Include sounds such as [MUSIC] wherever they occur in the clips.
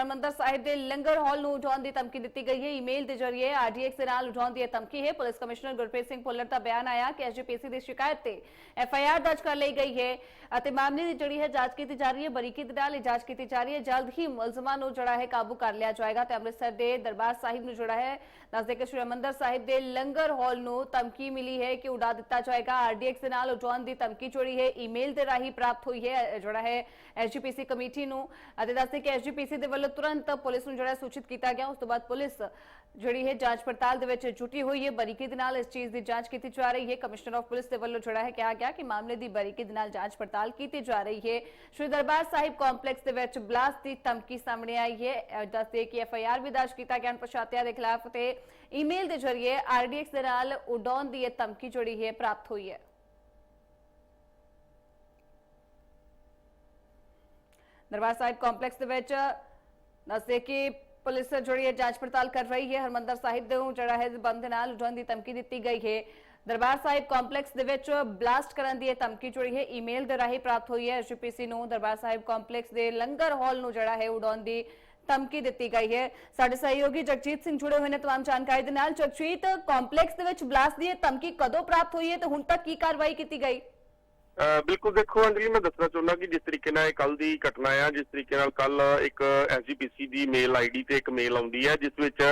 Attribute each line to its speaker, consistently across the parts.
Speaker 1: ਹਰਿਮੰਦਰ ਸਾਹਿਬ ਦੇ ਲੰਗਰ ਹਾਲ ਨੂੰ ਉਠਾਉਣ ਦੀ ਧਮਕੀ ਦਿੱਤੀ ਗਈ ਹੈ। ਈਮੇਲ ਦੇ ਜ਼ਰੀਏ ਆਰਡੀਐਕਸ ਦੇ ਨਾਲ ਉਠਾਉਣ ਦੀ ਧਮਕੀ ਹੈ। ਪੁਲਿਸ ਕਮਿਸ਼ਨਰ ਗੁਰਪ੍ਰੀਤ ਸਿੰਘ ਭੁੱਲਰ ਦਾ ਬਿਆਨ ਆਇਆ ਕਿ ਐਸਜੀਪੀਸੀ ਦੀ ਸ਼ਿਕਾਇਤ ਤੇ ਐਫਆਈਆਰ ਦਰਜ ਕਰ ਲਈ ਗਈ ਹੈ ਅਤੇ ਮਾਮਲੇ ਦੀ ਜਿਹੜੀ ਹੈ ਜਾਂਚ ਕੀਤੀ ਜਾ ਰਹੀ ਹੈ, ਬਰੀਕੀ ਦੇ ਨਾਲ ਜਾਂਚ ਕੀਤੀ ਜਾ ਰਹੀ ਹੈ। ਜਲਦ ਹੀ ਮੁਲਜ਼ਮਾਂ ਨੂੰ ਜਿਹੜਾ ਹੈ ਕਾਬੂ ਕਰ ਲਿਆ ਜਾਏਗਾ ਤੇ ਅੰਮ੍ਰਿਤਸਰ ਦੇ ਦਰਬਾਰ ਸਾਹਿਬ ਨੂੰ ਜਿਹੜਾ ਹੈ ਦੱਸਦੇ ਕਿ ਸ਼੍ਰੀ ਹਰਿਮੰਦਰ ਸਾਹਿਬ ਦੇ ਲੰਗਰ ਹਾਲ ਨੂੰ ਧਮਕੀ ਮਿਲੀ ਹੈ ਕਿ ਉਡਾ ਦਿੱਤਾ ਜਾਏਗਾ। ਆਰਡੀਐਕਸ ਦੇ ਨਾਲ ਉਡਾਉਣ ਦੀ ਧਮਕੀ ਜਿਹੜੀ ਹੈ। ਈਮੇਲ ਦੇ ਰਾਹੀਂ ਪ੍ਰਾਪਤ ਹੋਈ ਹੈ ਜਿਹੜਾ ਹੈ ਐਸਜੀਪੀਸੀ ਕਮੇਟੀ ਨੂੰ ਅਤੇ ਦੱਸਦੇ ਕਿ ਐਸਜੀਪੀਸੀ ਦੇ ਵੱਲੋਂ ਤੁਰੰਤ ਪੁਲਿਸ ਨੂੰ ਜਿਹੜਾ ਸੂਚਿਤ ਕੀਤਾ ਗਿਆ ਉਸ ਤੋਂ ਬਾਅਦ ਪੁਲਿਸ ਜਿਹੜੀ ਹੈ ਜਾਂਚ ਪੜਤਾਲ ਦੇ ਵਿੱਚ ਜੁਟੀ ਹੋਈ ਹੈ ਬਰੀਕੀ ਦੇ ਨਾਲ ਇਸ ਚੀਜ਼ ਦੀ ਜਾਂਚ ਕੀਤੀ ਜਾ ਰਹੀ ਹੈ ਕਮਿਸ਼ਨਰ ਆਫ ਪੁਲਿਸ ਦੇ ਵੱਲੋਂ ਜਿਹੜਾ ਹੈ ਕਿਹਾ ਗਿਆ ਕਿ ਮਾਮਲੇ ਦੀ ਬਰੀਕੀ ਦੇ ਨਾਲ ਜਾਂਚ ਪੜਤਾਲ ਕੀਤੀ ਜਾ ਰਹੀ ਹੈ ਸ਼੍ਰੀ ਦਰਬਾਰ ਸਾਹਿਬ ਕੰਪਲੈਕਸ ਦੇ ਵਿੱਚ ਬਲਾਸਟ ਦੀ ਧਮਕੀ ਸਾਹਮਣੇ ਆਈ ਹੈ ਅਹ ਦੱਸਦੇ ਕਿ ਐਫਆਈਆਰ ਵੀ ਦਰਜ ਕੀਤਾ ਗਿਆ ਅਣਪਛਾਤਿਆਂ ਦੇ ਖਿਲਾਫ ਤੇ ਈਮੇਲ ਦੇ ਜ਼ਰੀਏ ਆਰਡੀਐਕਸ ਦੇ ਨਾਲ ਉਡਾਉਣ ਦੀ ਇਹ ਧਮਕੀ ਜਿਹੜੀ ਹੈ ਪ੍ਰਾਪਤ ਹੋਈ ਹੈ ਦਰਬਾਰ ਸਾਹਿਬ ਕੰਪਲੈਕਸ ਦੇ ਵਿੱਚ ਦੱਸਦੇ ਕਿ ਪੁਲਿਸ ਜਿਹੜੀ ਹੈ ਜਾਂਚ ਪੜਤਾਲ ਕਰ ਰਹੀ ਹੈ ਹਰਮੰਦਰ ਸਾਹਿਬ ਦੇ ਨੂੰ ਜਿਹੜਾ ਹੈ ਬੰਦ ਦੇ ਨਾਲ ਉਡਾਉਣ ਦੀ ਧਮਕੀ ਦਿੱਤੀ ਗਈ ਹੈ ਦਰਬਾਰ ਸਾਹਿਬ ਕੰਪਲੈਕਸ ਦੇ ਵਿੱਚ ਬਲਾਸਟ ਕਰਨ ਦੀ ਇਹ ਧਮਕੀ ਜਿਹੜੀ ਹੈ ਈਮੇਲ ਦੇ ਰਾਹੀਂ ਪ੍ਰਾਪਤ ਹੋਈ ਹੈ ਐਸਜੀਪੀਸੀ ਨੂੰ ਦਰਬਾਰ ਸਾਹਿਬ ਕੰਪਲੈਕਸ ਦੇ ਲੰਗਰ ਹਾਲ ਨੂੰ ਜਿਹੜਾ ਹੈ ਉਡਾਉਣ ਦੀ ਧਮਕੀ ਦਿੱਤੀ ਗਈ ਹੈ ਸਾਡੇ ਸਹਿਯੋਗੀ ਜਗਜੀਤ ਸਿੰਘ ਜੁੜੇ ਹੋਏ ਨੇ तमाम ਜਾਣਕਾਰੀ ਦੇ ਨਾਲ ਜਗਜੀਤ ਕੰਪਲੈਕਸ ਦੇ ਵਿੱਚ ਬਲਾਸਟ ਦੀ ਇਹ ਧਮਕੀ ਕਦੋਂ ਪ੍ਰਾਪਤ ਹੋਈ ਹੈ ਤੇ ਹੁਣ ਤੱਕ ਕੀ ਕਾਰਵਾਈ ਕੀਤੀ ਗਈ
Speaker 2: ਅਹ ਬਿਲਕੁਲ ਦੇਖੋ ਅੰਜਲੀ, ਮੈਂ ਦੱਸਣਾ ਚਾਹੁੰਦਾ ਕਿ ਜਿਸ ਤਰੀਕੇ ਨਾਲ ਇਹ ਕੱਲ ਦੀ ਘਟਨਾ ਆ, ਜਿਸ ਤਰੀਕੇ ਨਾਲ ਕੱਲ ਇੱਕ ਐਸਜੀਪੀਸੀ ਦੀ ਮੇਲ ਆਈਡੀ ਤੇ ਇੱਕ ਮੇਲ ਆਉਂਦੀ ਹੈ ਜਿਸ ਵਿੱਚ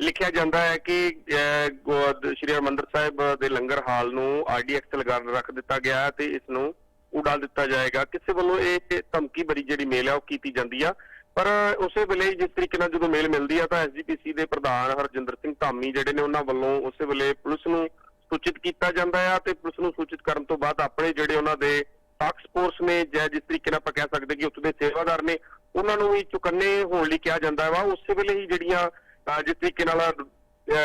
Speaker 2: ਲਿਖਿਆ ਜਾਂਦਾ ਹੈ ਕਿ ਸ਼੍ਰੀ ਹਰਿਮੰਦਰ ਸਾਹਿਬ ਦੇ ਲੰਗਰ ਹਾਲ ਨੂੰ ਆਰਡੀਐਕਸ ਲਗਾ ਰੱਖ ਦਿੱਤਾ ਗਿਆ ਹੈ ਤੇ ਇਸ ਨੂੰ ਉਡਾ ਦਿੱਤਾ ਜਾਏਗਾ। ਕਿਸੇ ਵੱਲੋਂ ਇਹ ਧਮਕੀ ਭਰੀ ਜਿਹੜੀ ਮੇਲ ਆ, ਉਹ ਕੀਤੀ ਜਾਂਦੀ ਆ। ਪਰ ਉਸੇ ਵੇਲੇ ਜਿਸ ਤਰੀਕੇ ਨਾਲ ਜਦੋਂ ਮੇਲ ਮਿਲਦੀ ਆ, ਤਾਂ ਐਸਜੀਪੀਸੀ ਦੇ ਪ੍ਰਧਾਨ ਹਰਜਿੰਦਰ ਸਿੰਘ ਧਾਮੀ ਜਿਹੜੇ ਨੇ, ਉਹਨਾਂ ਵੱਲੋਂ ਉਸੇ ਵੇਲੇ ਪੁਲਿਸ ਨੂੰ ਸੂਚਿਤ ਕੀਤਾ ਜਾਂਦਾ ਆ ਤੇ ਪੁਲਿਸ ਨੂੰ ਸੂਚਿਤ ਕਰਨ ਤੋਂ ਬਾਅਦ ਆਪਣੇ ਜਿਹੜੇ ਉਹਨਾਂ ਦੇ ਟਾਕਸ ਫੋਰਸ ਨੇ ਜਾਂ ਜਿਸ ਤਰੀਕੇ ਨਾਲ ਆਪਾਂ ਕਹਿ ਸਕਦੇ ਕਿ ਉੱਥੇ ਦੇ ਸੇਵਾਦਾਰ ਨੇ ਉਹਨਾਂ ਨੂੰ ਵੀ ਚੁਕੰਨੇ ਹੋਣ ਲਈ ਕਿਹਾ ਜਾਂਦਾ ਵਾ। ਉਸੇ ਵੇਲੇ ਹੀ ਜਿਹੜੀਆਂ ਅਹ, ਜਿਸ ਤਰੀਕੇ ਨਾਲ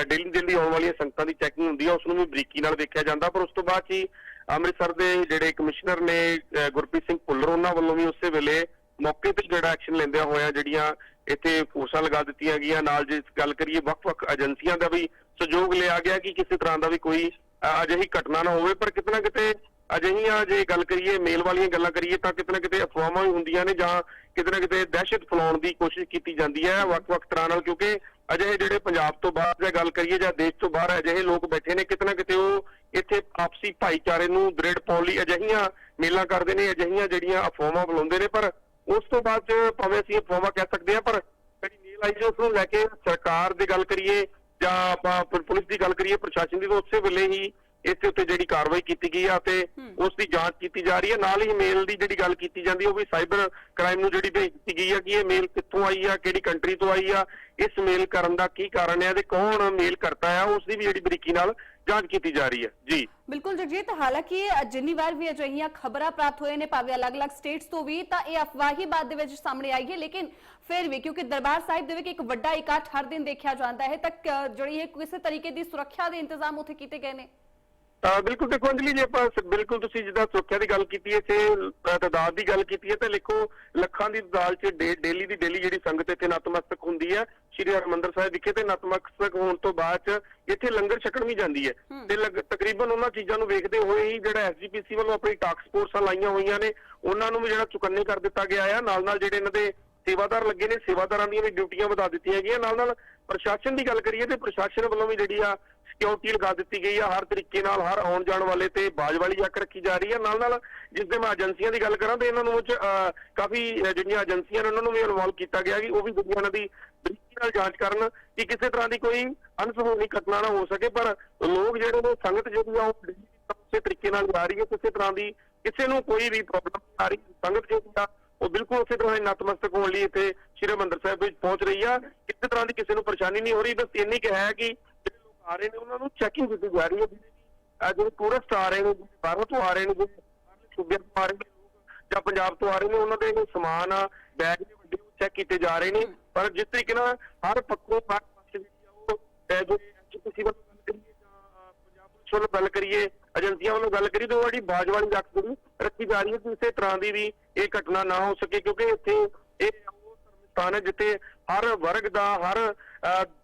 Speaker 2: ਡੇਲੀ ਡੇਲੀ ਆਉਣ ਵਾਲੀਆਂ ਸੰਗਤਾਂ ਦੀ ਚੈਕਿੰਗ ਹੁੰਦੀ ਆ ਉਸ ਨੂੰ ਵੀ ਬਰੀਕੀ ਨਾਲ ਦੇਖਿਆ ਜਾਂਦਾ। ਪਰ ਉਸ ਤੋਂ ਬਾਅਦ ਹੀ ਅੰਮ੍ਰਿਤਸਰ ਦੇ ਜਿਹੜੇ ਕਮਿਸ਼ਨਰ ਨੇ ਗੁਰਪ੍ਰੀਤ ਸਿੰਘ ਭੁੱਲਰ ਉਹਨਾਂ ਵੱਲੋਂ ਵੀ ਉਸੇ ਵੇਲੇ ਮੌਕੇ ਤੇ ਜਿਹੜਾ ਐਕਸ਼ਨ ਲੈਂਦਿਆਂ ਹੋਇਆ ਜਿਹੜੀਆਂ ਇੱਥੇ ਫੋਰਸਾਂ ਲਗਾ ਦਿੱਤੀਆਂ ਗਈਆਂ। ਨਾਲ ਜੇ ਗੱਲ ਕਰੀਏ ਵੱਖ-ਵੱਖ ਏਜੰਸੀਆਂ ਦਾ ਵੀ ਸਹਿਯੋਗ ਲਿਆ ਗਿਆ ਕਿ ਕਿਸੇ ਤਰ੍ਹਾਂ ਦਾ ਵੀ ਕੋਈ ਅਜਿਹੀ ਘਟਨਾ ਨਾ ਹੋਵੇ। ਪਰ ਕਿਤੇ ਨਾ ਕਿਤੇ ਅਜਿਹੀਆਂ ਜੇ ਗੱਲ ਕਰੀਏ, ਮੇਲ ਵਾਲੀਆਂ ਗੱਲਾਂ ਕਰੀਏ, ਤਾਂ ਕਿਤੇ ਨਾ ਕਿਤੇ ਅਫਵਾਹਾਂ ਵੀ ਹੁੰਦੀਆਂ ਨੇ ਜਾਂ ਕਿਤੇ ਨਾ ਕਿਤੇ ਦਹਿਸ਼ਤ ਫੈਲਾਉਣ ਦੀ ਕੋਸ਼ਿਸ਼ ਕੀਤੀ ਜਾਂਦੀ ਹੈ ਵੱਖ-ਵੱਖ ਤਰ੍ਹਾਂ ਨਾਲ। ਕਿਉਂਕਿ ਅਜਿਹੇ ਜਿਹੜੇ ਪੰਜਾਬ ਤੋਂ ਬਾਹਰ ਜਾਂ ਗੱਲ ਕਰੀਏ ਜਾਂ ਦੇਸ਼ ਤੋਂ ਬਾਹਰ ਅਜਿਹੇ ਲੋਕ ਬੈਠੇ ਨੇ, ਕਿਤੇ ਨਾ ਕਿਤੇ ਉਹ ਇੱਥੇ ਆਪਸੀ ਭਾਈਚਾਰੇ ਨੂੰ ਦ੍ਰਿੜ ਪਾਉਣ ਲਈ ਅਜਿਹੀਆਂ ਮੇਲਾਂ ਕਰਦੇ ਨੇ, ਅਜਿਹੀਆਂ ਜਿਹੜੀਆਂ ਅਫਵਾਹਾਂ ਫੈਲਾਉਂਦੇ ਨੇ। ਪਰ ਉਸ ਤੋਂ ਬਾਅਦ 'ਚ ਭਾਵੇਂ ਅਸੀਂ ਅਫਵਾਹਾਂ ਕਹਿ ਸਕਦੇ ਹਾਂ, ਪਰ ਜਿਹੜੀ ਮੇਲ ਆਈ ਜੋ ਉਸ ਨੂੰ ਲੈ ਕੇ ਸਰਕਾਰ ਦੀ ਗੱਲ ਕਰੀਏ ਜਾਂ ਪੁਲਿਸ ਦੀ ਗੱਲ ਕਰੀਏ, ਪ੍ਰਸ਼ਾਸਨ ਦੀ, ਤਾਂ ਉਸੇ ਵੇਲੇ ਹੀ ਇਸਦੇ ਉੱਤੇ ਜਿਹੜੀ ਕਾਰਵਾਈ ਕੀਤੀ ਗਈ ਆ ਤੇ ਉਸ ਦੀ ਜਾਂਚ ਕੀਤੀ ਜਾ ਰਹੀ ਹੈ ਨਾਲ ਹੀ ਮੇਲ ਦੀ ਜਿਹੜੀ ਗੱਲ ਕੀਤੀ ਜਾਂਦੀ ਹੈ ਉਹ ਵੀ ਸਾਈਬਰ ਕ੍ਰਾਈਮ ਨੂੰ ਜਿਹੜੀ ਭੇਜ ਗਈ ਆ ਕਿ ਇਹ ਮੇਲ ਕਿੱਥੋਂ ਆਈ ਆ ਕਿਹੜੀ ਕੰਟਰੀ ਤੋਂ ਆਈ ਆ ਇਸ ਮੇਲ ਕਰਨ ਦਾ ਕੀ ਕਾਰਨ ਹੈ ਤੇ ਕੌਣ ਮੇਲ ਕਰਤਾ ਆ ਉਸ ਦੀ ਵੀ ਜਿਹੜੀ ਬਰੀਕੀ ਨਾਲ ਜਾਂਚ ਕੀਤੀ ਜਾ ਰਹੀ ਹੈ ਜੀ।
Speaker 1: ਬਿਲਕੁਲ ਜਗਜੀਤ ਹਾਲਾਂਕਿ ਜਿੰਨੀ ਵਾਰ ਵੀ ਅਜਿਹੀਆਂ ਖਬਰਾਂ ਪ੍ਰਾਪਤ ਹੋਏ ਨੇ ਭਾਵੇਂ ਅਲੱਗ-ਅਲੱਗ ਸਟੇਟਸ ਤੋਂ ਵੀ ਤਾਂ ਇਹ ਅਫਵਾਹੀ ਬਾਤ ਦੇ ਵਿੱਚ ਸਾਹਮਣੇ ਆਈ ਹੈ। ਲੇਕਿਨ ਫਿਰ ਵੀ ਕਿਉਂਕਿ ਦਰਬਾਰ ਸਾਹਿਬ ਦੇ ਵਿੱਚ ਇੱਕ ਵੱਡਾ ਇਕੱਠ ਹਰ ਦਿਨ ਦੇਖਿਆ ਜਾਂਦਾ ਹੈ ਤਾਂ ਜਿਹੜੀ ਹੈ ਕਿਸੇ ਤਰੀਕੇ ਦੀ ਸੁਰੱਖਿਆ ਦੇ ਇੰਤਜ਼ਾਮ ਉੱਥੇ ਕੀਤੇ ਗਏ ਨੇ।
Speaker 2: ਬਿਲਕੁਲ ਦੇਖੋ ਅੰਜਲੀ ਜੀ ਆਪਾਂ ਬਿਲਕੁਲ ਤੁਸੀਂ ਜਿੱਦਾਂ ਸੁਰੱਖਿਆ ਦੀ ਗੱਲ ਕੀਤੀ ਹੈ ਤੇ ਤਦਾਦ ਦੀ ਗੱਲ ਕੀਤੀ ਹੈ ਤਾਂ ਲਿਖੋ ਲੱਖਾਂ ਦੀ ਤਦਾਦ 'ਚ ਡੇ- ਡੇਲੀ ਦੀ ਡੇਲੀ ਜਿਹੜੀ ਸੰਗਤ ਇੱਥੇ ਨਤਮਸਤਕ ਹੁੰਦੀ ਹੈ ਸ਼੍ਰੀ ਹਰਿਮੰਦਰ ਸਾਹਿਬ ਵਿਖੇ ਤੇ ਨਤਮਸਤਕ ਹੋਣ ਤੋਂ ਬਾਅਦ 'ਚ ਇੱਥੇ ਲੰਗਰ ਛਕਣ ਵੀ ਜਾਂਦੀ ਹੈ। ਤੇ ਤਕਰੀਬਨ ਉਹਨਾਂ ਚੀਜ਼ਾਂ ਨੂੰ ਵੇਖਦੇ ਹੋਏ ਹੀ ਜਿਹੜਾ ਐਸਜੀਪੀਸੀ ਵੱਲੋਂ ਆਪਣੀ ਟਾਕਸ ਫੋਰਸਾਂ ਲਾਈਆਂ ਹੋਈਆਂ ਨੇ ਉਹਨਾਂ ਨੂੰ ਵੀ ਜਿਹੜਾ ਚੁਕੰਨੇ ਕਰ ਦਿੱਤਾ ਗਿਆ ਆ। ਨਾਲ ਨਾਲ ਜਿਹੜੇ ਇਹਨਾਂ ਦੇ ਸੇਵਾਦਾਰ ਲੱਗੇ ਨੇ ਸੇਵਾਦਾਰਾਂ ਦੀਆਂ ਵੀ ਡਿਊਟੀਆਂ ਵਧਾ ਦਿੱਤੀਆਂ ਗਈਆਂ। ਨਾਲ ਨਾਲ ਪ੍ਰਸ਼ਾਸਨ ਦੀ ਗੱਲ ਕਰੀਏ ਤੇ ਪ੍ਰਸ਼ਾਸਨ ਵੱਲੋਂ ਵੀ ਜਿਹੜੀ ਆ ਸਿਕਿਉਰਿਟੀ ਲਗਾ ਦਿੱਤੀ ਗਈ ਆ? ਹਰ ਤਰੀਕੇ ਨਾਲ ਹਰ ਆਉਣ ਜਾਣ ਵਾਲੇ ਤੇ ਬਾਜ ਵਾਲੀ ਚੱਕ ਰੱਖੀ ਜਾ ਰਹੀ ਹੈ ਨਾਲ ਨਾਲ ਜਿਸ ਦੇ ਮੈਂ ਏਜੰਸੀਆਂ ਦੀ ਗੱਲ ਕਰਾਂ ਤੇ ਇਹਨਾਂ ਨੂੰ ਉਹ 'ਚ, ਅਹ, ਕਾਫੀ ਜਿਹੜੀਆਂ ਏਜੰਸੀਆਂ ਨੇ ਉਹਨਾਂ ਨੂੰ ਵੀ ਇਨਵੋਲਵ ਕੀਤਾ ਗਿਆ ਕਿ ਉਹ ਵੀ ਜਿਹੜੀਆਂ ਇਹਨਾਂ ਦੀ ਬਰੀਕੀ ਨਾਲ ਜਾਂਚ ਕਰਨ ਕਿ ਕਿਸੇ ਤਰ੍ਹਾਂ ਦੀ ਕੋਈ ਅਨਸੁਖਾਵੀ ਘਟਨਾ ਨਾ ਹੋ ਸਕੇ। ਪਰ ਲੋਕ ਜਿਹੜੇ ਨੇ ਸੰਗਤ ਜਿਹੜੀ ਆ ਉਹ ਬੜੀ ਉਸੇ ਤਰੀਕੇ ਨਾਲ ਜਾ ਰਹੀ ਹੈ ਕਿਸੇ ਤਰ੍ਹਾਂ ਦੀ ਕਿਸੇ ਨੂੰ ਕੋਈ ਵੀ ਪ੍ਰੋਬਲਮ ਨਹੀਂ ਆ ਰਹੀ। ਸੰਗਤ ਜਿਹੜੀ ਆ ਉਹ ਬਿਲਕੁਲ ਉਸੇ ਤਰ੍ਹਾਂ ਹੀ ਨਤਮਸਤਕ ਹੋਣ ਲਈ ਇੱਥੇ ਸ਼੍ਰੀ ਹਰਿਮੰਦਰ ਸਾਹਿਬ ਵਿੱਚ ਪਹੁੰਚ ਰਹੀ ਆ। ਕਿਸੇ ਤਰ੍ਹਾਂ ਦੀ ਕਿਸੇ ਨੂੰ ਪਰੇਸ਼ਾਨੀ ਨਹੀਂ ਹੋ ਰਹੀ। ਬਸ ਇੰਨੀ ਕੁ ਹੈ ਕਿ ਆ ਰਹੇ ਨੇ ਉਹਨਾਂ ਨੂੰ ਚੈਕਿੰਗ ਕੀਤੀ ਜਾ ਰਹੀ ਹੈ ਜਿਹੜੇ ਟੂਰਿਸਟ ਆ ਰਹੇ ਨੇ, ਬਾਹਰੋਂ ਤੋਂ ਆ ਰਹੇ ਨੇ ਸੂਬਿਆਂ ਤੋਂ ਆ ਰਹੇ ਨੇ, ਜਾਂ ਪੰਜਾਬ ਤੋਂ ਆ ਰਹੇ ਨੇ, ਉਹਨਾਂ ਦੇ ਜਿਹੜੇ ਸਮਾਨ ਆ ਬੈਗ ਨੇ ਵੱਡੇ ਚੈੱਕ ਕੀਤੇ ਜਾ ਰਹੇ ਨੇ। ਪਰ ਜਿਸ ਤਰੀਕੇ ਨਾਲ ਹਰ ਪੱਖੋਂ ਹਰ ਪਾਸੇ ਜਿਹੜੀ ਉਹ ਜੋ ਐਜੂਕੇਸ਼ਨ ਗੱਲ ਕਰੀਏ ਜਾਂ ਪੰਜਾਬ ਪੁਲਿਸ ਵੱਲੋਂ ਗੱਲ ਕਰੀਏ, ਏਜੰਸੀਆਂ ਵੱਲੋਂ ਗੱਲ ਕਰੀਏ, ਤਾਂ ਉਹ ਜਿਹੜੀ ਬਾਜ ਰੱਖ ਜਿਹੜੀ ਰੱਖੀ ਜਾ ਰਹੀ ਹੈ ਕਿ ਕਿਸੇ ਤਰ੍ਹਾਂ ਦੀ ਵੀ ਇਹ ਘਟਨਾ ਨਾ ਹੋ ਸਕੇ, ਕਿਉਂਕਿ ਇੱਥੇ ਇਹ ਉਹ ਧਰਮ ਸਥਾਨ ਹੈ ਜਿੱਥੇ ਹਰ ਵਰਗ ਦਾ, ਹਰ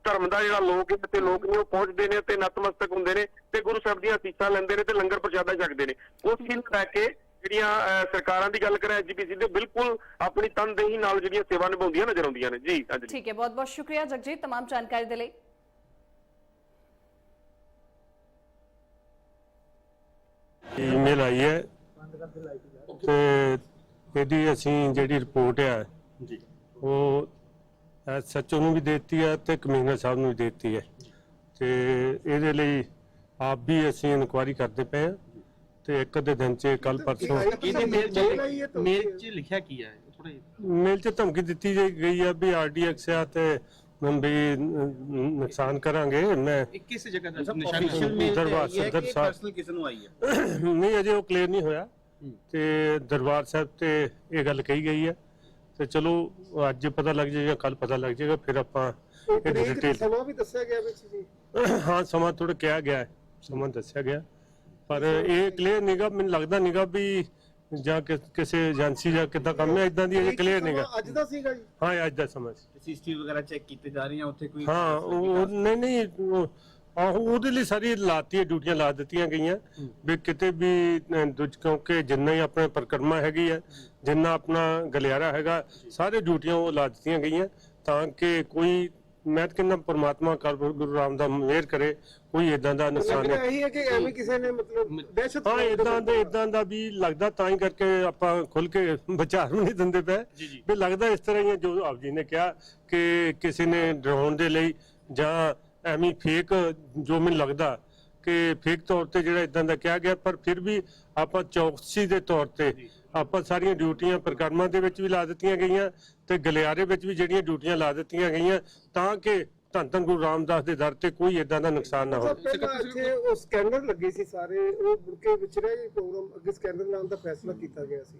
Speaker 2: ਧਰਮ ਦਾ ਜਿਹੜਾ ਲੋਕ ਹੈ ਤੇ ਲੋਕ ਨੇ ਉਹ ਪਹੁੰਚਦੇ ਨੇ ਤੇ ਨਤਮਸਤਕ ਹੁੰਦੇ ਨੇ ਤੇ ਗੁਰੂ ਸਾਹਿਬ ਦੀਆਂ ਅਸੀਸਾਂ ਲੈਂਦੇ ਨੇ ਤੇ ਲੰਗਰ ਪ੍ਰਸ਼ਾਦਾ ਛਕਦੇ ਨੇ ਉਸ ਚੀਜ਼ ਨੂੰ ਲੈ ਕੇ ਜਿਹੜੀਆਂ ਅਹ, ਸਰਕਾਰਾਂ ਦੀ ਗੱਲ ਕਰਾਂ ਐਜੀਪੀਸੀ ਦੇ ਬਿਲਕੁਲ ਆਪਣੀ ਤਨਦੇਹੀ ਨਾਲ ਜਿਹੜੀਆਂ ਸੇਵਾ ਨਿਭਾਉਂਦੀਆਂ ਨਜ਼ਰ ਆਉਂਦੀਆਂ ਨੇ ਜੀ ਅੰਜਲੀ
Speaker 1: ਠੀਕ ਹੈ ਬਹੁਤ ਬਹੁਤ ਸ਼ੁਕਰੀਆ ਜਗਜੀਤ तमाम ਜਾਣਕਾਰੀ ਦੇ ਲਈ
Speaker 3: ਈਮੇਲ ਆਈ ਹੈ ਤੇ ਇਹਦੀ ਅਸੀਂ ਜਿਹੜੀ ਰਿਪੋਰਟ ਹੈ
Speaker 4: ਜੀ
Speaker 3: ਉਹ ਸੱਚੋ ਨੂੰ ਵੀ ਦਿੱਤੀ ਹੈ ਤੇ ਕਮਿਸ਼ਨਰ ਸਾਹਿਬ ਨੂੰ ਵੀ ਦਿੱਤੀ ਹੈ। ਤੇ ਇਹਦੇ ਲਈ ਆਪ ਵੀ ਅਸੀਂ ਇਨਕੁਆਇਰੀ ਕਰਦੇ ਪਏ ਹਾਂ ਤੇ ਇੱਕ ਅੱਧੇ ਦਿਨ ਚ ਕੱਲ ਪਰਸੋਂ
Speaker 4: ਇਹਦੇ ਮੇਲ ਚ ਮੇਲ ਚ ਲਿਖਿਆ ਕੀ ਹੈ? ਥੋੜਾ
Speaker 3: ਮੇਲ ਚ ਧਮਕੀ ਦਿੱਤੀ ਗਈ ਹੈ ਵੀ ਆਰਡੀਐਕਸ ਆ ਤੇ ਨ- ਨੁਕਸਾਨ ਕਰਾਂਗੇ। ਮੈਂ
Speaker 4: ਕਿਸ ਜਗ੍ਹਾ ਦਾ ਨਿਸ਼ਾਨ
Speaker 3: ਦਰਬਾਰ ਸਦਰ ਸਾਹਿਬ।
Speaker 5: ਪਰਸਨਲ ਕਿਸ ਨੂੰ ਆਈ ਹੈ?
Speaker 3: ਨਹੀਂ ਅਜੇ ਉਹ ਕਲੀਅਰ ਨਹੀਂ ਹੋਇਆ। ਤੇ ਦਰਬਾਰ ਸਾਹਿਬ ਤੇ ਇਹ ਗੱਲ ਕਹੀ ਗਈ ਹੈ। ਤੇ ਚਲੋ ਅੱਜ ਪਤਾ ਲੱਗ ਜਾਏਗਾ ਕੱਲ ਪਤਾ ਲੱਗ ਜਾਏਗਾ ਫਿਰ ਆਪਾਂ ਇਹਦੀ ਡਿਟੇਲ
Speaker 6: ਸਮਾਂ ਵੀ ਦੱਸਿਆ ਗਿਆ ਵਿੱਚ ਜੀ।
Speaker 3: ਹਾਂ ਸਮਾਂ ਥੋੜਾ ਕਿਹਾ ਗਿਆ ਹੈ ਸਮਾਂ ਦੱਸਿਆ ਗਿਆ। ਪਰ ਇਹ ਕਲੀਅਰ ਨਹੀਂਗਾ ਮੈਨੂੰ ਲੱਗਦਾ ਨਹੀਂਗਾ ਵੀ ਜਾਂ ਕਿ- ਕਿਸੇ ਏਜੰਸੀ ਜਾਂ ਕਿੱਦਾਂ ਕੰਮ ਹੈ ਇਦਾਂ ਦੀ ਅਜੇ ਕਲੀਅਰ ਨਹੀਂਗਾ।
Speaker 6: ਅੱਜ ਦਾ ਸੀਗਾ ਜੀ।
Speaker 3: ਹਾਂ ਇਹ ਅੱਜ ਦਾ ਸਮਾਂ ਸੀ।
Speaker 5: ਸੀਸੀਟੀਵੀ ਵਗੈਰਾ ਚੈੱਕ ਕੀਤੇ ਜਾ ਰਹੀਆਂ ਉੱਥੇ ਕੋਈ
Speaker 3: ਹਾਂ ਉਹ ਉਹ- ਨਹੀਂ ਨਹੀਂ ਉਹ- ਆਹੋ ਉਹਦੇ ਲਈ ਸਾਰੀ ਲਾਤੀ ਡਿਊਟੀਆਂ ਲਾ ਦਿੱਤੀਆਂ ਗਈਆਂ। ਵੀ ਕਿਤੇ ਵੀ ਅਹ, ਦੂਜ ਕਿਉਂਕਿ ਜਿੰਨਾ ਹੀ ਆਪਣਾ ਪਰਿਕਰਮਾ ਹੈਗੀ ਹੈ। ਜਿੰਨਾ ਆਪਣਾ ਗਲਿਆਰਾ ਹੈਗਾ ਸਾਰੇ ਡਿਊਟੀਆਂ ਉਹ ਲਾ ਦਿੱਤੀਆਂ ਗਈਆਂ ਤਾਂ ਕਿ ਕੋਈ ਮੈਂ ਤਾਂ ਕਹਿੰਦਾ ਪਰਮਾਤਮਾ ਕਰ ਗੁਰੂ ਰਾਮ ਦਾ ਮਿਹਰ ਕਰੇ ਕੋਈ ਇਦਾਂ ਦਾ ਨੁਕਸਾਨ
Speaker 6: ਰਿਹਾ
Speaker 3: ਹੈ
Speaker 6: ਇਹੀ ਹੈ ਕਿ ਐਵੇਂ ਕਿਸੇ ਨੇ ਮਤਲਬ ਦਹਿਸ਼ਤ
Speaker 3: ਹਾਂ ਇਦਾਂ ਦੇ ਇਦਾਂ ਦਾ ਵੀ ਲੱਗਦਾ ਤਾਂ ਹੀ ਕਰਕੇ ਆਪਾਂ ਖੁੱਲ ਕੇ [LAUGHS] ਵਿਚਾਰ ਵੀ ਨਹੀਂ ਦਿੰਦੇ ਪਏ। ਵੀ ਲੱਗਦਾ ਇਸ ਤਰ੍ਹਾਂ ਹੀ ਹੈ ਜੋ ਆਪ ਜੀ ਨੇ ਕਿਹਾ ਕਿ ਕਿਸੇ ਨੇ ਡਰਾਉਣ ਦੇ ਲਈ ਜਾਂ ਐਵੇਂ ਫੇਕ ਜੋ ਮੈਨੂੰ ਲੱਗਦਾ ਕਿ ਫੇਕ ਤੌਰ ਤੇ ਜਿਹੜਾ ਇਦਾਂ ਦਾ ਕਿਹਾ ਗਿਆ ਪਰ ਫਿਰ ਵੀ ਆਪਾਂ ਚੌਕਸੀ ਦੇ ਤੌਰ ਤੇ ਆਪਾਂ ਸਾਰੀਆਂ ਡਿਊਟੀਆਂ ਪ੍ਰਕਰਮਾਂ ਦੇ ਵਿੱਚ ਵੀ ਲਾ ਦਿੱਤੀਆਂ ਗਈਆਂ ਤੇ ਗਲਿਆਰੇ ਵਿੱਚ ਵੀ ਜਿਹੜੀਆਂ ਡਿਊਟੀਆਂ ਲਾ ਦਿੱਤੀਆਂ ਗਈਆਂ ਤਾਂ ਕਿ ਧੰਨ ਧੰਨ ਗੁਰੂ ਰਾਮਦਾਸ ਦੇ ਦਰ ਤੇ ਕੋਈ ਇਦਾਂ ਦਾ ਨੁਕਸਾਨ ਨਾ ਹੋਵੇ।
Speaker 6: ਪਹਿਲਾਂ ਇੱਥੇ ਉਹ ਸਕੈਨਰ ਲੱਗੇ ਸੀ ਸਾਰੇ ਉਹ ਮੁੜ ਕੇ ਵਿੱਚ ਰਹਿ ਗਏ ਪ੍ਰੋਗਰਾਮ ਅੱਗੇ ਸਕੈਨਰ ਲਾਉਣ ਦਾ ਫੈਸਲਾ ਕੀਤਾ ਗਿਆ ਸੀ।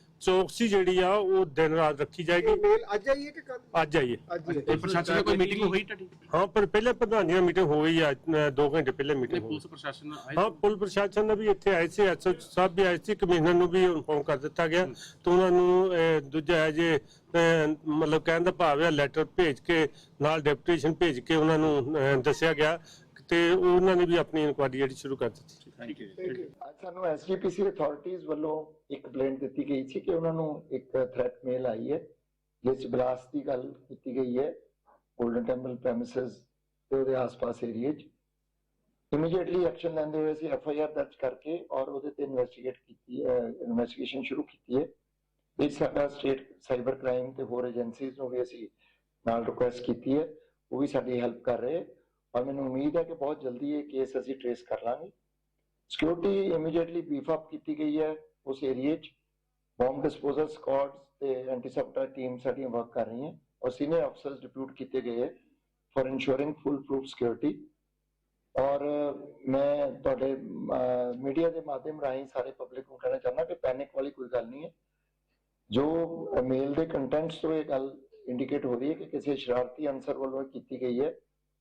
Speaker 3: ਚੌਕਸੀ ਜਿਹੜੀ ਆ ਉਹ ਦਿਨ ਰਾਤ ਰੱਖੀ ਜਾਏਗੀ।
Speaker 6: ਮੇਲ ਅੱਜ ਆਈ ਹੈ ਕਿ ਕੱਲ
Speaker 3: ਅੱਜ ਆਈਏ
Speaker 6: ਅੱਜ ਹੀ
Speaker 4: ਤੇ ਪ੍ਰਸ਼ਾਸਨ ਨਾਲ ਕੋਈ ਮੀਟਿੰਗ ਹੋਈ ਤੁਹਾਡੀ?
Speaker 3: ਹਾਂ ਪਰ ਪਹਿਲੇ ਪ੍ਰਧਾਨੀਆਂ ਮੀਟਿੰਗ ਹੋ ਗਈ ਆ ਅ, ਦੋ ਘੰਟੇ ਪਹਿਲੇ ਮੀਟਿੰਗ
Speaker 4: ਪੁਲਿਸ ਪ੍ਰਸ਼ਾਸਨ ਨਾਲ ਆਏ
Speaker 3: ਹਾਂ ਪੁਲ ਪ੍ਰਸ਼ਾਸਨ ਨੇ ਵੀ ਇੱਥੇ ਆਏ ਸੀ ਐਸਓ ਸਾਹਿਬ ਵੀ ਆਏ ਸੀ ਕਮਿਸ਼ਨਰ ਨੂੰ ਵੀ ਇਨਫੋਰਮ ਕਰ ਦਿੱਤਾ ਗਿਆ। ਤੇ ਉਹਨਾਂ ਨੂੰ ਅਹ, ਦੂਜਾ ਹੈ ਜੇ ਅਹ, ਮਤਲਬ ਕਹਿਣ ਦਾ ਭਾਵ ਹੈ ਲੈਟਰ ਭੇਜ ਕੇ ਨਾਲ ਡੈਪੂਟੇਸ਼ਨ ਭੇਜ ਕੇ ਉਹਨਾਂ ਨੂੰ ਅਹ, ਦੱਸਿਆ ਗਿਆ। ਤੇ ਉਹਨਾਂ ਨੇ ਵੀ ਆਪਣੀ ਇਨਕੁਆਇਰੀ ਜਿਹੜੀ ਸ਼ੁਰੂ ਕਰ ਦਿੱਤੀ।
Speaker 5: ਥੈਂਕ ਯੂ
Speaker 6: ਥੈਂਕ ਯੂ
Speaker 7: ਅੱਜ ਸਾਨੂੰ ਐਸਜੀਪੀਸੀ ਅਥਾਰਟੀਜ਼ ਵੱਲੋਂ ਇੱਕ ਕੰਪਲੇਂਟ ਦਿੱਤੀ ਗਈ ਸੀ ਕਿ ਉਹਨਾਂ ਨੂੰ ਇੱਕ ਥ੍ਰੈਟ ਮੇਲ ਆਈ ਹੈ ਜਿਸ ਬਲਾਸਟ ਦੀ ਗੱਲ ਕੀਤੀ ਗਈ ਹੈ 골ਡਨ ਟੈਂਪਲ ਪ੍ਰੈਮਿਸਸ ਤੇ ਉਹਦੇ ਆਸ-ਪਾਸ ਏਰੀਏ 'ਚ। ਇਮੀਡੀਏਟਲੀ ਐਕਸ਼ਨ ਲੈਂਦੇ ਹੋਏ ਅਸੀਂ ਐਫ ਆਈ ਆਰ ਦਰਜ ਕਰਕੇ ਔਰ ਉਹਦੇ ਤੇ ਇਨਵੈਸਟੀਗੇਟ ਕੀਤੀ ਇਨਵੈਸਟੀਗੇਸ਼ਨ ਸ਼ੁਰੂ ਕੀਤੀ ਹੈ। ਇਹ ਸਾਡਾ ਸਟੇਟ ਸਾਈਬਰ ਕ੍ਰਾਈਮ ਤੇ ਹੋਰ ਏਜੰਸੀਜ਼ ਨੂੰ ਵੀ ਅਸੀਂ ਨਾਲ ਰਿਕੁਐਸਟ ਕੀਤੀ ਹੈ ਉਹ ਵੀ ਸਾਡੀ ਹੈਲਪ ਕਰ ਰਹੇ ਔਰ ਮੈਨੂੰ ਉਮੀਦ ਹੈ ਕਿ ਬਹੁਤ ਜਲਦੀ ਇਹ ਕੇਸ ਅਸੀਂ ਟ੍ਰੇਸ ਕਰ ਲਾਂਗੇ ਸਿਕਿਉਰਿਟੀ ਇਮੀਡੀਏਟਲੀ ਬੀਫ ਅਪ ਕੀਤੀ ਗਈ ਹੈ ਉਸ ਏਰੀਏ 'ਚ ਬੰਬ ਡਿਸਪੋਜ਼ਲ ਸਕੁਆਡਸ ਤੇ ਐਂਟੀ ਸਬਟਰ ਟੀਮ ਸਾਡੀਆਂ ਵਰਕ ਕਰ ਰਹੀਆਂ ਔਰ ਸੀਨੀਅਰ ਅਫਸਰਸ ਡਿਪਿਊਟ ਕੀਤੇ ਗਏ ਹੈ for ensuring foolproof security ਔਰ ਮੈਂ ਤੁਹਾਡੇ ਮੀਡੀਆ ਦੇ ਮਾਧਿਅਮ ਰਾਹੀਂ ਸਾਰੇ ਪਬਲਿਕ ਨੂੰ ਕਹਿਣਾ ਚਾਹੁੰਦਾ ਕਿ ਪੈਨਿਕ ਵਾਲੀ ਕੋਈ ਗੱਲ ਨਹੀਂ ਹੈ। ਜੋ ਮੇਲ ਦੇ ਕੰਟੈਂਟਸ ਤੋਂ ਇਹ ਗੱਲ ਇੰਡੀਕੇਟ ਹੋ ਰਹੀ ਹੈ ਕਿ ਕਿਸੇ ਸ਼ਰਾਰਤੀ ਅਨਸਰ ਵੱਲੋਂ ਇਹ ਕੀਤੀ ਗਈ ਹੈ।